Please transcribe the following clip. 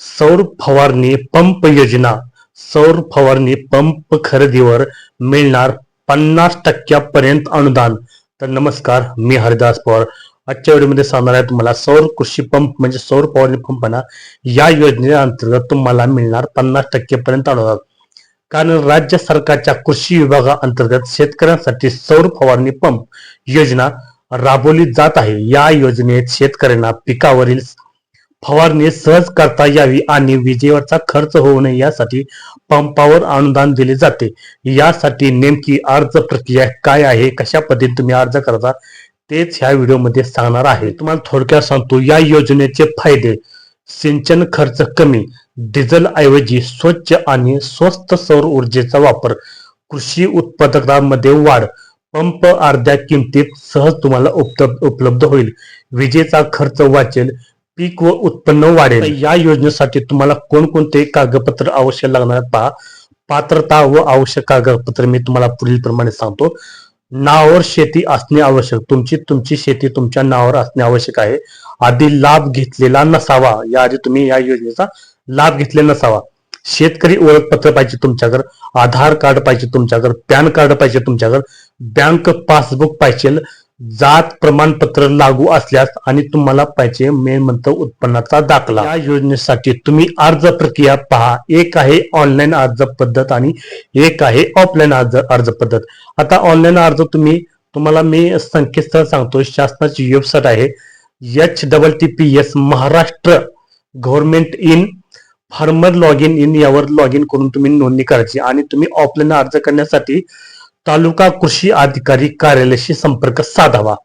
सौर फवारणी पंप योजना सौर फवारणी पंप खरेदीवर मिळणार पन्नास टक्क्यापर्यंत अनुदान. तर नमस्कार मी हरिदास पवार. आजच्या व्हिडिओमध्ये सांगणार आहे तुम्हाला सौर कृषी पंप म्हणजे सौर फवारणी पंप ना या योजनेअंतर्गत तुम्हाला मिळणार पन्नास टक्केपर्यंत अनुदान. कारण राज्य सरकारच्या कृषी विभागाअंतर्गत शेतकऱ्यांसाठी सौर फवारणी पंप योजना राबवली जात आहे. या योजनेत शेतकऱ्यांना पिकावरील फवारणी सहज करता यावी आणि विजेवरचा खर्च होऊ नये यासाठी पंपावर अनुदान दिले जाते. यासाठी नेमकी अर्ज प्रक्रिया काय आहे? कशा पद्धतीने तुम्ही अर्ज करता? तेच ह्या व्हिडिओमध्ये सांगणार आहे. तुम्हाला थोडक्यात सांगतो या योजनेचे फायदे. सिंचन खर्च कमी डिझेल ऐवजी स्वच्छ आणि स्वस्त सौर ऊर्जेचा वापर कृषी उत्पादकांमध्ये वाढ. पंप अर्ध्या किमतीत सहज तुम्हाला उपलब्ध उपलब्ध होईल. विजेचा खर्च वाचेल पीक व उत्पन्न वाढेल. या योजनेसाठी तुम्हाला कोणकोणते कागदपत्र आवश्यक लागणार पहा. पात्रता व आवश्यक कागदपत्र मी तुम्हाला पुढील प्रमाणे सांगतो. नावावर शेती असणे आवश्यक. तुमची तुमची शेती तुमच्या नावावर असणे आवश्यक आहे. आधी लाभ घेतलेला नसावा. या आधी तुम्ही या योजनेचा लाभ घेतलेला नसावा. शेतकरी ओळखपत्र पाहिजे तुमच्याकडे. आधार कार्ड पाहिजे तुमच्याकडे. पॅन कार्ड पाहिजे तुमच्याकडे. बँक पासबुक पाहिजे. जात प्रमाणपत्र लागू असल्यास आणि तुम्हाला पाहिजे मेन उत्पन्नाचा दाखला. या योजनेसाठी तुम्ही अर्ज प्रक्रिया पहा. एक आहे ऑनलाईन अर्ज पद्धत आणि एक आहे ऑफलाईन अर्ज अर्ज पद्धत. आता ऑनलाईन अर्ज तुम्ही तुम्हाला मी संकेतस्थळ सांगतो. शासनाची वेबसाईट आहे. H double T P S Maharashtra government in farmer log in in यावर लॉग इन करून तुम्ही नोंदणी करायची. आणि तुम्ही ऑफलाईन अर्ज करण्यासाठी तालुका कृषी अधिकारी कार्यालयाशी संपर्क साधावा.